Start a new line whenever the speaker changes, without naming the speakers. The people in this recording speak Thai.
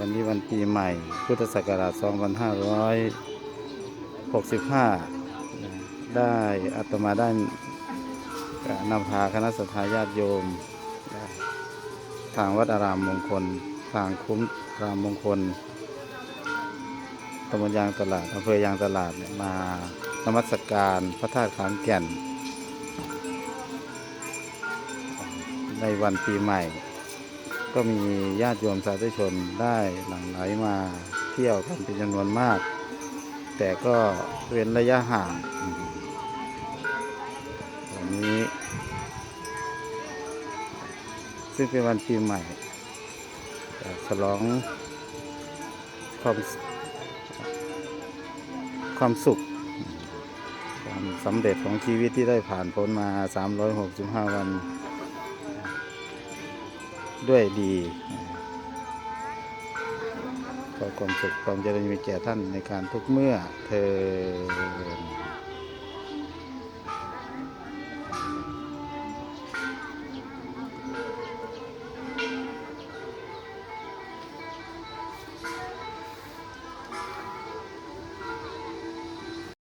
วันนี้วันปีใหม่ พุทธศักราช 2565 ได้อาตมาได้นำพาคณะสัตยาญาติโยม ทางวัดอารามมงคล ทางคุ้มรามมงคลตำบลยางตลาดอำเภอยางตลาดมานมัสการพระธาตุขามแก่น ในวันปีใหม่ ก็มีญาติโยมสาธุชนได้หลั่งไหลมาเที่ยวกันเป็นจำนวนมาก แต่ก็เว้นระยะห่างวันนี้ ซึ่งเป็นวันปีใหม่ฉลองความความสุข ความสำเร็จของชีวิตที่ได้ผ่านพ้นมา 365 วัน ด้วยดี ขอความสุขความเจริญมีแก่ท่านในการทุกเมื่อเธอ